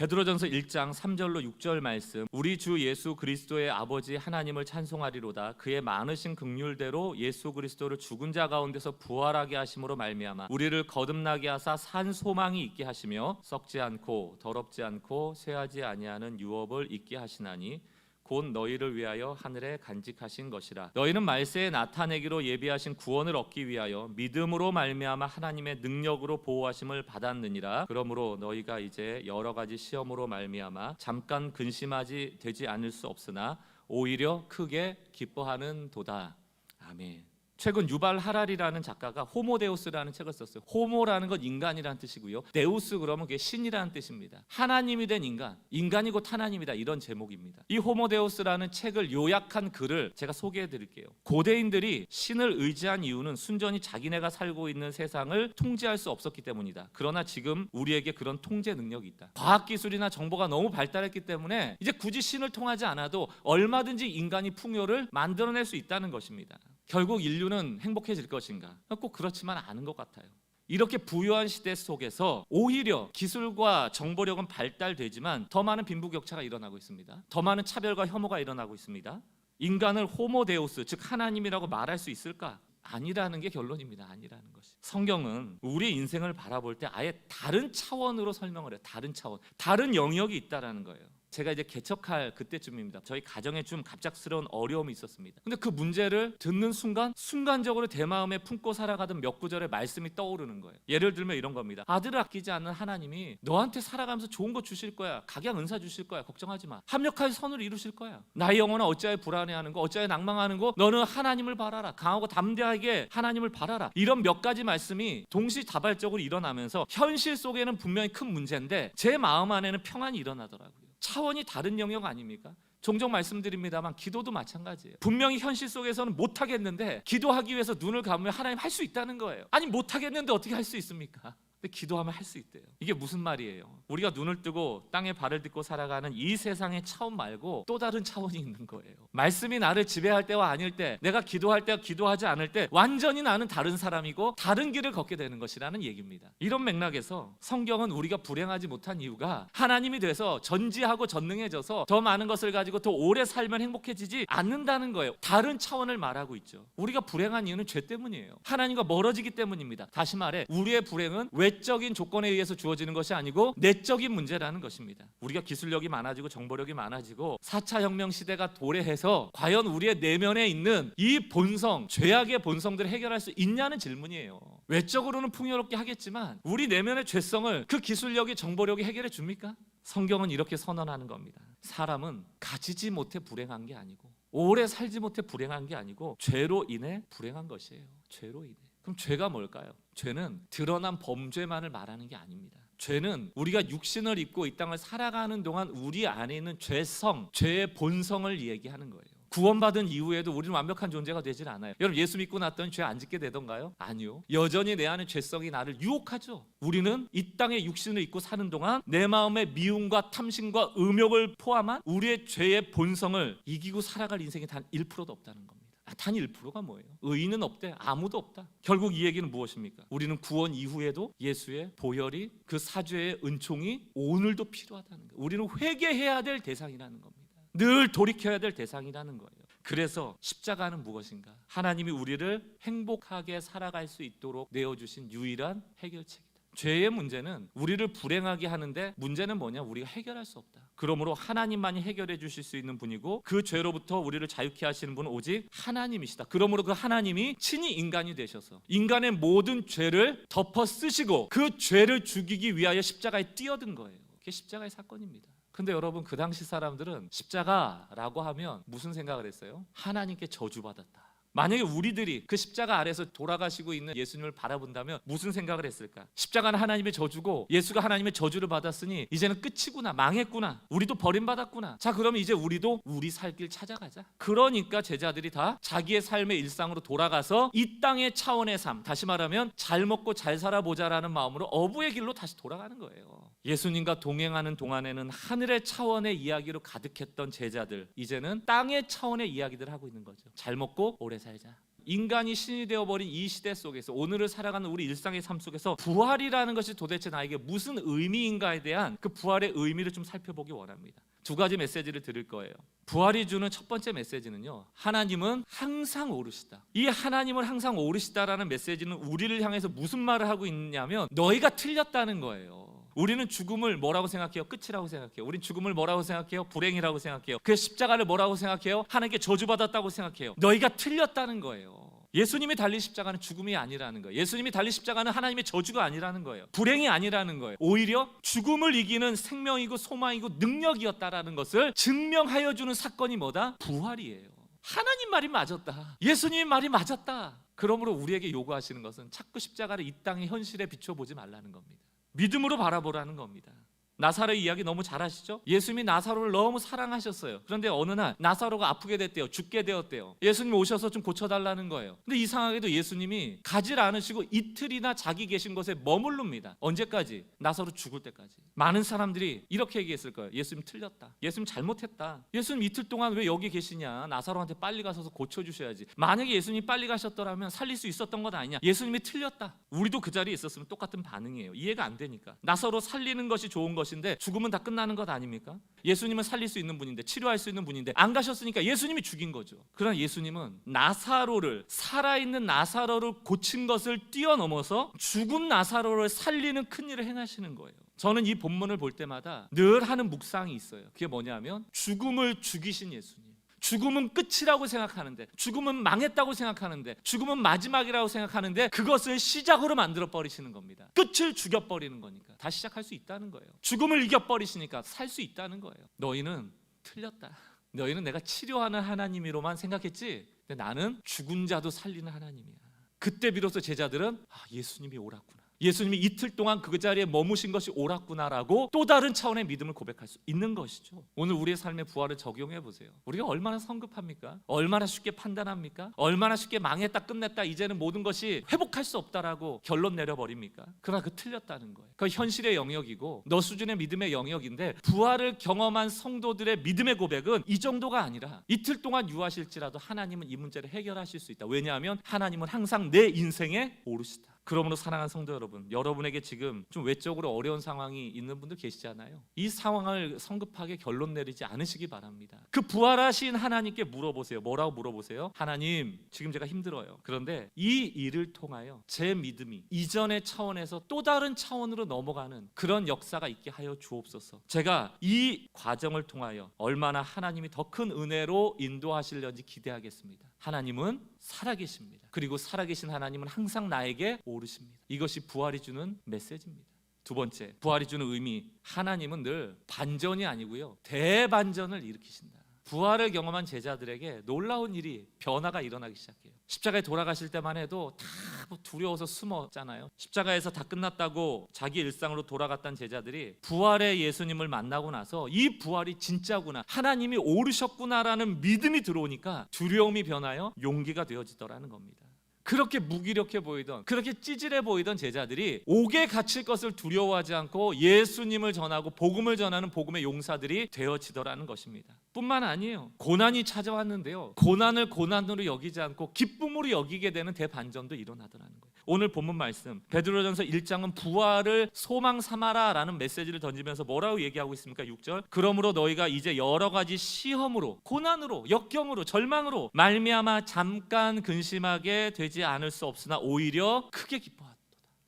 베드로전서 1장 3절로 6절 말씀 우리 주 예수 그리스도의 아버지 하나님을 찬송하리로다. 그의 많으신 긍휼대로 예수 그리스도를 죽은 자 가운데서 부활하게 하심으로 말미암아 우리를 거듭나게 하사 산 소망이 있게 하시며 썩지 않고 더럽지 않고 쇠하지 아니하는 유업을 있게 하시나니 곧 너희를 위하여 하늘에 간직하신 것이라. 너희는 말세에 나타내기로 예비하신 구원을 얻기 위하여 믿음으로 말미암아 하나님의 능력으로 보호하심을 받았느니라. 그러므로 너희가 이제 여러 가지 시험으로 말미암아 잠깐 근심하지 되지 않을 수 없으나 오히려 크게 기뻐하는 도다. 아멘 최근 유발 하랄이라는 작가가 호모데우스라는 책을 썼어요. 호모라는 건 인간이라는 뜻이고요. 데우스 그러면 그게 신이라는 뜻입니다. 하나님이 된 인간, 인간이 곧 하나님이다 이런 제목입니다. 이 호모데우스라는 책을 요약한 글을 제가 소개해 드릴게요. 고대인들이 신을 의지한 이유는 순전히 자기네가 살고 있는 세상을 통제할 수 없었기 때문이다. 그러나 지금 우리에게 그런 통제 능력이 있다. 과학 기술이나 정보가 너무 발달했기 때문에 이제 굳이 신을 통하지 않아도 얼마든지 인간이 풍요를 만들어낼 수 있다는 것입니다. 결국 인류는 행복해질 것인가? 꼭 그렇지만 않은 것 같아요. 이렇게 부유한 시대 속에서 오히려 기술과 정보력은 발달되지만 더 많은 빈부격차가 일어나고 있습니다. 더 많은 차별과 혐오가 일어나고 있습니다. 인간을 호모데우스 즉 하나님이라고 말할 수 있을까? 아니라는 게 결론입니다. 아니라는 것이. 성경은 우리 인생을 바라볼 때 아예 다른 차원으로 설명을 해요. 다른 차원. 다른 영역이 있다라는 거예요. 제가 이제 개척할 그때쯤입니다. 저희 가정에 좀 갑작스러운 어려움이 있었습니다. 근데 그 문제를 듣는 순간 순간적으로 내 마음에 품고 살아가던 몇 구절의 말씀이 떠오르는 거예요. 예를 들면 이런 겁니다. 아들을 아끼지 않는 하나님이 너한테 살아가면서 좋은 거 주실 거야. 각양 은사 주실 거야. 걱정하지 마. 합력할 선을 이루실 거야. 나의 영혼은 어찌하여 불안해하는 거, 어찌하여 낭망하는 거. 너는 하나님을 바라라. 강하고 담대하게 하나님을 바라라. 이런 몇 가지 말씀이 동시다발적으로 일어나면서 현실 속에는 분명히 큰 문제인데 제 마음 안에는 평안이 일어나더라고요. 차원이 다른 영역 아닙니까? 종종 말씀드립니다만 기도도 마찬가지예요. 분명히 현실 속에서는 못 하겠는데 기도하기 위해서 눈을 감으면 하나님 할 수 있다는 거예요. 아니 못 하겠는데 어떻게 할 수 있습니까? 근데 기도하면 할 수 있대요. 이게 무슨 말이에요? 우리가 눈을 뜨고 땅에 발을 딛고 살아가는 이 세상의 차원 말고 또 다른 차원이 있는 거예요. 말씀이 나를 지배할 때와 아닐 때, 내가 기도할 때와 기도하지 않을 때 완전히 나는 다른 사람이고 다른 길을 걷게 되는 것이라는 얘기입니다. 이런 맥락에서 성경은 우리가 불행하지 못한 이유가 하나님이 돼서 전지하고 전능해져서 더 많은 것을 가지고 더 오래 살면 행복해지지 않는다는 거예요. 다른 차원을 말하고 있죠. 우리가 불행한 이유는 죄 때문이에요. 하나님과 멀어지기 때문입니다. 다시 말해 우리의 불행은 외적인 조건에 의해서 주어지는 것이 아니고 내적인 문제라는 것입니다. 우리가 기술력이 많아지고 정보력이 많아지고 4차 혁명 시대가 도래해서 과연 우리의 내면에 있는 이 본성, 죄악의 본성들을 해결할 수 있냐는 질문이에요. 외적으로는 풍요롭게 하겠지만 우리 내면의 죄성을 그 기술력이 정보력이 해결해 줍니까? 성경은 이렇게 선언하는 겁니다. 사람은 가지지 못해 불행한 게 아니고 오래 살지 못해 불행한 게 아니고 죄로 인해 불행한 것이에요. 죄로 인해. 그럼 죄가 뭘까요? 죄는 드러난 범죄만을 말하는 게 아닙니다. 죄는 우리가 육신을 입고 이 땅을 살아가는 동안 우리 안에 있는 죄성, 죄의 본성을 얘기하는 거예요. 구원받은 이후에도 우리는 완벽한 존재가 되질 않아요. 여러분 예수 믿고 났더니 죄 안 짓게 되던가요? 아니요. 여전히 내 안에 죄성이 나를 유혹하죠. 우리는 이 땅에 육신을 입고 사는 동안 내 마음의 미움과 탐심과 음욕을 포함한 우리의 죄의 본성을 이기고 살아갈 인생이 단 1%도 없다는 겁니다. 아, 단 1%가 뭐예요? 의인은 없대. 아무도 없다. 결국 이 얘기는 무엇입니까? 우리는 구원 이후에도 예수의 보혈이 그 사죄의 은총이 오늘도 필요하다는 거예요. 우리는 회개해야 될 대상이라는 겁니다. 늘 돌이켜야 될 대상이라는 거예요. 그래서 십자가는 무엇인가? 하나님이 우리를 행복하게 살아갈 수 있도록 내어 주신 유일한 해결책이다. 죄의 문제는 우리를 불행하게 하는데 문제는 뭐냐? 우리가 해결할 수 없다. 그러므로 하나님만이 해결해 주실 수 있는 분이고 그 죄로부터 우리를 자유케 하시는 분은 오직 하나님이시다. 그러므로 그 하나님이 친히 인간이 되셔서 인간의 모든 죄를 덮어 쓰시고 그 죄를 죽이기 위하여 십자가에 뛰어든 거예요. 그게 십자가의 사건입니다. 근데 여러분 그 당시 사람들은 십자가라고 하면 무슨 생각을 했어요? 하나님께 저주받았다. 만약에 우리들이 그 십자가 아래서 돌아가시고 있는 예수님을 바라본다면 무슨 생각을 했을까? 십자가는 하나님의 저주고 예수가 하나님의 저주를 받았으니 이제는 끝이구나. 망했구나. 우리도 버림받았구나. 자, 그러면 이제 우리도 우리 살 길 찾아가자. 그러니까 제자들이 다 자기의 삶의 일상으로 돌아가서 이 땅의 차원의 삶, 다시 말하면 잘 먹고 잘 살아보자라는 마음으로 어부의 길로 다시 돌아가는 거예요. 예수님과 동행하는 동안에는 하늘의 차원의 이야기로 가득했던 제자들, 이제는 땅의 차원의 이야기들을 하고 있는 거죠. 잘 먹고 오래 살자. 인간이 신이 되어버린 이 시대 속에서 오늘을 살아가는 우리 일상의 삶 속에서 부활이라는 것이 도대체 나에게 무슨 의미인가에 대한 그 부활의 의미를 좀 살펴보기 원합니다. 두 가지 메시지를 드릴 거예요. 부활이 주는 첫 번째 메시지는요. 하나님은 항상 오르시다. 이 하나님은 항상 오르시다라는 메시지는 우리를 향해서 무슨 말을 하고 있냐면 너희가 틀렸다는 거예요. 우리는 죽음을 뭐라고 생각해요? 끝이라고 생각해요. 우린 죽음을 뭐라고 생각해요? 불행이라고 생각해요. 그 십자가를 뭐라고 생각해요? 하나님께 저주받았다고 생각해요. 너희가 틀렸다는 거예요. 예수님이 달린 십자가는 죽음이 아니라는 거예요. 예수님이 달린 십자가는 하나님의 저주가 아니라는 거예요. 불행이 아니라는 거예요. 오히려 죽음을 이기는 생명이고 소망이고 능력이었다라는 것을 증명하여 주는 사건이 뭐다? 부활이에요. 하나님 말이 맞았다. 예수님 말이 맞았다. 그러므로 우리에게 요구하시는 것은 자꾸 십자가를 이 땅의 현실에 비춰보지 말라는 겁니다. 믿음으로 바라보라는 겁니다. 나사로 이야기 너무 잘 아시죠? 예수님이 나사로를 너무 사랑하셨어요. 그런데 어느 날 나사로가 아프게 됐대요. 죽게 되었대요. 예수님 오셔서 좀 고쳐달라는 거예요. 근데 이상하게도 예수님이 가질 않으시고 이틀이나 자기 계신 곳에 머무릅니다. 언제까지? 나사로 죽을 때까지. 많은 사람들이 이렇게 얘기했을 거예요. 예수님 틀렸다. 예수님 잘못했다. 예수님 이틀 동안 왜 여기 계시냐? 나사로한테 빨리 가서 고쳐주셔야지. 만약에 예수님 빨리 가셨더라면 살릴 수 있었던 것 아니냐? 예수님이 틀렸다. 우리도 그 자리에 있었으면 똑같은 반응이에요. 이해가 안 되니까. 나사로 살리는 것이 좋은 것 인데 죽으면 다 끝나는 것 아닙니까? 예수님은 살릴 수 있는 분인데 치료할 수 있는 분인데 안 가셨으니까 예수님이 죽인 거죠. 그러나 예수님은 나사로를 살아있는 나사로를 고친 것을 뛰어넘어서 죽은 나사로를 살리는 큰 일을 행하시는 거예요. 저는 이 본문을 볼 때마다 늘 하는 묵상이 있어요. 그게 뭐냐면 죽음을 죽이신 예수님. 죽음은 끝이라고 생각하는데 죽음은 망했다고 생각하는데 죽음은 마지막이라고 생각하는데 그것을 시작으로 만들어 버리시는 겁니다. 끝을 죽여 버리는 거니까 다시 시작할 수 있다는 거예요. 죽음을 이겨 버리시니까 살 수 있다는 거예요. 너희는 틀렸다. 너희는 내가 치료하는 하나님이로만 생각했지. 근데 나는 죽은 자도 살리는 하나님이야. 그때 비로소 제자들은 아, 예수님이 옳았구나. 예수님이 이틀 동안 그 자리에 머무신 것이 옳았구나라고 또 다른 차원의 믿음을 고백할 수 있는 것이죠. 오늘 우리의 삶의 부활을 적용해 보세요. 우리가 얼마나 성급합니까? 얼마나 쉽게 판단합니까? 얼마나 쉽게 망했다 끝냈다 이제는 모든 것이 회복할 수 없다라고 결론 내려 버립니까? 그러나 그 틀렸다는 거예요. 그 현실의 영역이고 너 수준의 믿음의 영역인데 부활을 경험한 성도들의 믿음의 고백은 이 정도가 아니라 이틀 동안 유하실지라도 하나님은 이 문제를 해결하실 수 있다. 왜냐하면 하나님은 항상 내 인생에 오르시다. 그러므로 사랑하는 성도 여러분, 여러분에게 지금 좀 외적으로 어려운 상황이 있는 분들 계시잖아요. 이 상황을 성급하게 결론 내리지 않으시기 바랍니다. 그 부활하신 하나님께 물어보세요. 뭐라고 물어보세요? 하나님, 지금 제가 힘들어요. 그런데 이 일을 통하여 제 믿음이 이전의 차원에서 또 다른 차원으로 넘어가는 그런 역사가 있게 하여 주옵소서. 제가 이 과정을 통하여 얼마나 하나님이 더 큰 은혜로 인도하시려는지 기대하겠습니다. 하나님은 살아계십니다. 그리고 살아계신 하나님은 항상 나에게 오르십니다. 이것이 부활이 주는 메시지입니다. 두 번째, 부활이 주는 의미. 하나님은 늘 반전이 아니고요. 대반전을 일으키신다. 부활을 경험한 제자들에게 놀라운 일이 변화가 일어나기 시작해요. 십자가에 돌아가실 때만 해도 다뭐 두려워서 숨었잖아요. 십자가에서 다 끝났다고 자기 일상으로 돌아갔던 제자들이 부활의 예수님을 만나고 나서 이 부활이 진짜구나. 하나님이 오르셨구나라는 믿음이 들어오니까 두려움이 변하여 용기가 되어지더라는 겁니다. 그렇게 무기력해 보이던 그렇게 찌질해 보이던 제자들이 옥에 갇힐 것을 두려워하지 않고 예수님을 전하고 복음을 전하는 복음의 용사들이 되어지더라는 것입니다. 뿐만 아니에요. 고난이 찾아왔는데요. 고난을 고난으로 여기지 않고 기쁨으로 여기게 되는 대반전도 일어나더라는 거예요. 오늘 본문 말씀 베드로전서 1장은 부활을 소망 삼아라라는 메시지를 던지면서 뭐라고 얘기하고 있습니까? 6절. 그러므로 너희가 이제 여러 가지 시험으로 고난으로 역경으로 절망으로 말미암아 잠깐 근심하게 되지 않을 수 없으나 오히려 크게 기뻐하도다.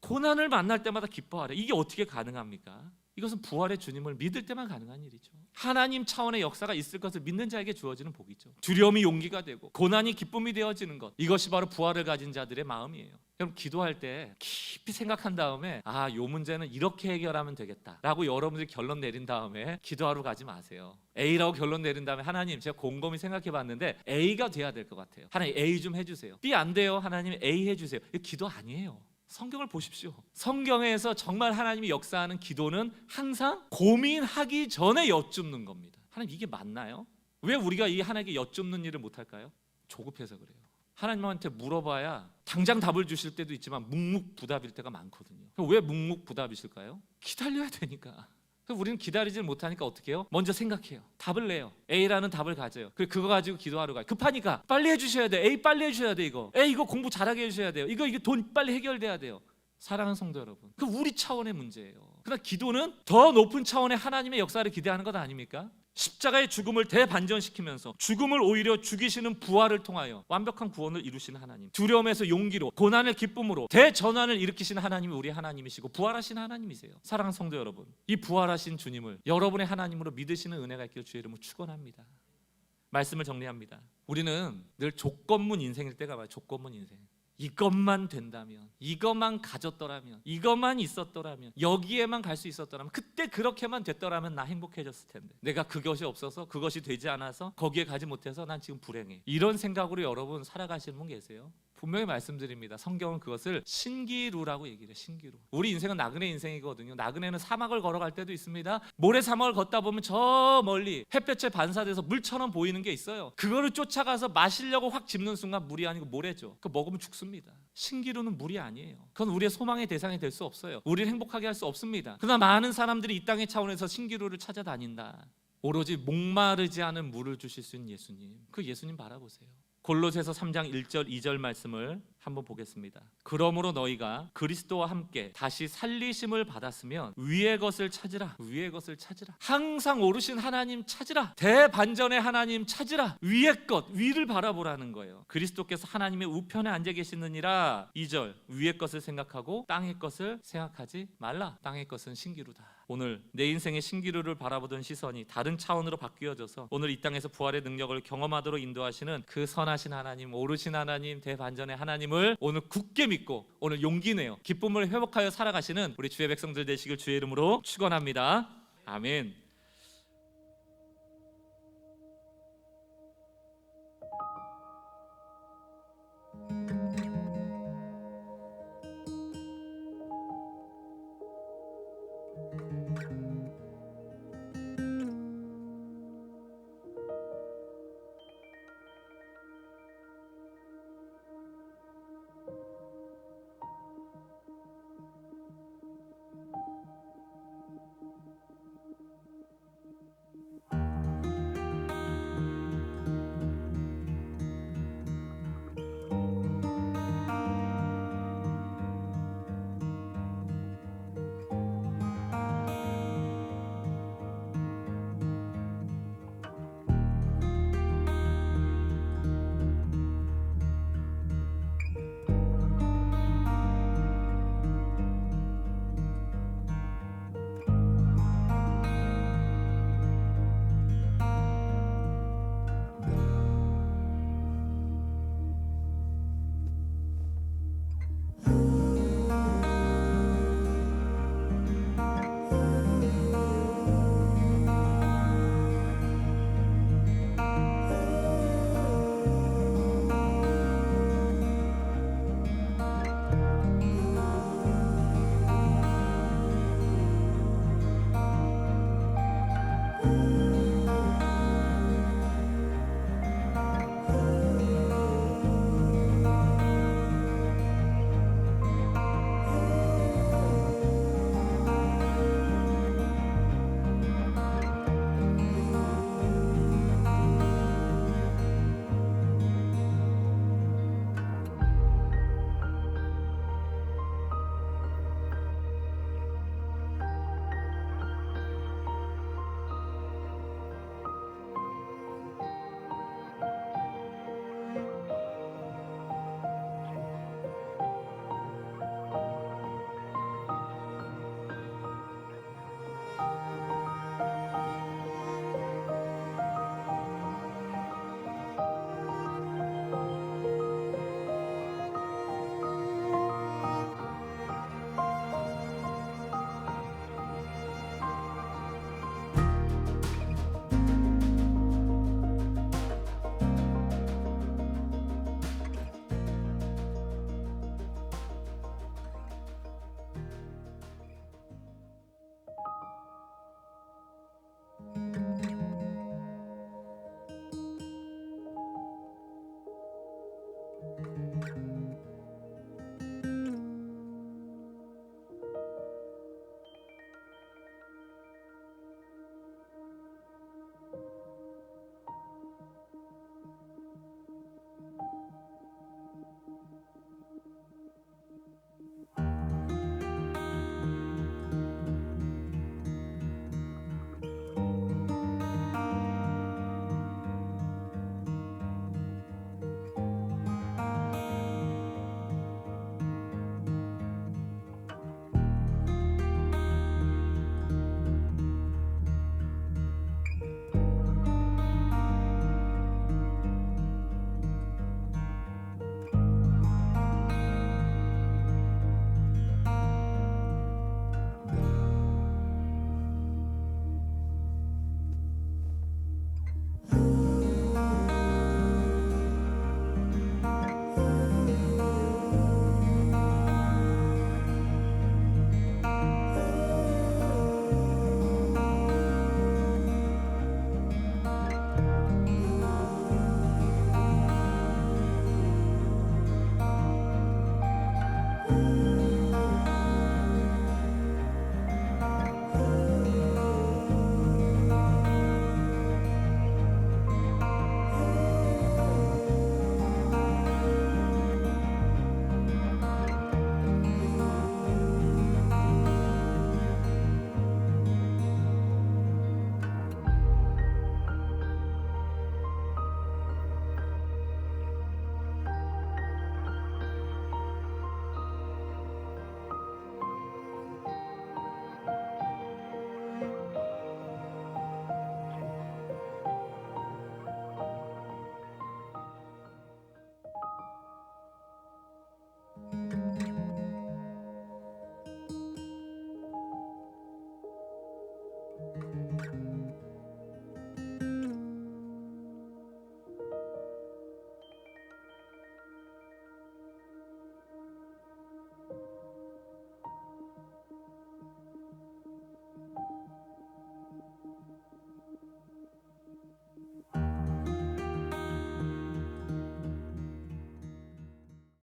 고난을 만날 때마다 기뻐하래. 이게 어떻게 가능합니까? 이것은 부활의 주님을 믿을 때만 가능한 일이죠. 하나님 차원의 역사가 있을 것을 믿는 자에게 주어지는 복이죠. 두려움이 용기가 되고 고난이 기쁨이 되어지는 것. 이것이 바로 부활을 가진 자들의 마음이에요. 여러분 기도할 때 깊이 생각한 다음에 아, 요 문제는 이렇게 해결하면 되겠다라고 여러분들이 결론 내린 다음에 기도하러 가지 마세요. A라고 결론 내린 다음에 하나님 제가 곰곰이 생각해 봤는데 A가 돼야 될 것 같아요. 하나님 A 좀 해주세요. B 안 돼요. 하나님 A 해주세요. 이거 기도 아니에요. 성경을 보십시오. 성경에서 정말 하나님이 역사하는 기도는 항상 고민하기 전에 여쭙는 겁니다. 하나님 이게 맞나요? 왜 우리가 이 하나님께 여쭙는 일을 못 할까요? 조급해서 그래요. 하나님한테 물어봐야 당장 답을 주실 때도 있지만 묵묵부답일 때가 많거든요. 왜 묵묵부답이실까요? 기다려야 되니까. 그래서 우리는 기다리질 못하니까 어떻게 해요? 먼저 생각해요. 답을 내요. A라는 답을 가져요. 그리고 그거 가지고 기도하러 가요. 급하니까 빨리 해주셔야 돼. A 빨리 해주셔야 돼 이거. A 이거 공부 잘하게 해주셔야 돼요. 이거 이게 돈 빨리 해결돼야 돼요. 사랑하는 성도 여러분, 그 우리 차원의 문제예요. 그러나 기도는 더 높은 차원의 하나님의 역사를 기대하는 것 아닙니까? 십자가의 죽음을 대반전시키면서 죽음을 오히려 죽이시는 부활을 통하여 완벽한 구원을 이루시는 하나님. 두려움에서 용기로 고난을 기쁨으로 대전환을 일으키시는 하나님이 우리 하나님이시고 부활하신 하나님이세요. 사랑하는 성도 여러분 이 부활하신 주님을 여러분의 하나님으로 믿으시는 은혜가 있기를 주의 이름으로 축원합니다. 말씀을 정리합니다. 우리는 늘 조건문 인생일 때가 많아요 조건문 인생 이것만 된다면 이것만 가졌더라면 이것만 있었더라면 여기에만 갈 수 있었더라면 그때 그렇게만 됐더라면 나 행복해졌을 텐데 내가 그것이 없어서 그것이 되지 않아서 거기에 가지 못해서 난 지금 불행해 이런 생각으로 여러분 살아가시는 분 계세요? 분명히 말씀드립니다. 성경은 그것을 신기루라고 얘기를 해요 신기루. 우리 인생은 나그네 인생이거든요. 나그네는 사막을 걸어갈 때도 있습니다. 모래 사막을 걷다 보면 저 멀리 햇볕에 반사돼서 물처럼 보이는 게 있어요. 그거를 쫓아가서 마시려고 확 짚는 순간 물이 아니고 모래죠. 그 먹으면 죽습니다. 신기루는 물이 아니에요. 그건 우리의 소망의 대상이 될 수 없어요. 우리를 행복하게 할 수 없습니다. 그러나 많은 사람들이 이 땅의 차원에서 신기루를 찾아다닌다. 오로지 목마르지 않은 물을 주실 수 있는 예수님. 그 예수님 바라보세요 골로새서 3장 1절 2절 말씀을 한번 보겠습니다. 그러므로 너희가 그리스도와 함께 다시 살리심을 받았으면 위의 것을 찾으라. 위의 것을 찾으라. 항상 오르신 하나님 찾으라. 대반전의 하나님 찾으라. 위의 것, 위를 바라보라는 거예요. 그리스도께서 하나님의 우편에 앉아 계시느니라. 2절 위의 것을 생각하고 땅의 것을 생각하지 말라. 땅의 것은 신기루다. 오늘 내 인생의 신기루를 바라보던 시선이 다른 차원으로 바뀌어져서 오늘 이 땅에서 부활의 능력을 경험하도록 인도하시는 그 선하신 하나님, 오르신 하나님, 대반전의 하나님을 오늘 굳게 믿고 오늘 용기 내어 기쁨을 회복하여 살아가시는 우리 주의 백성들 되시길 주의 이름으로 축원합니다. 아멘.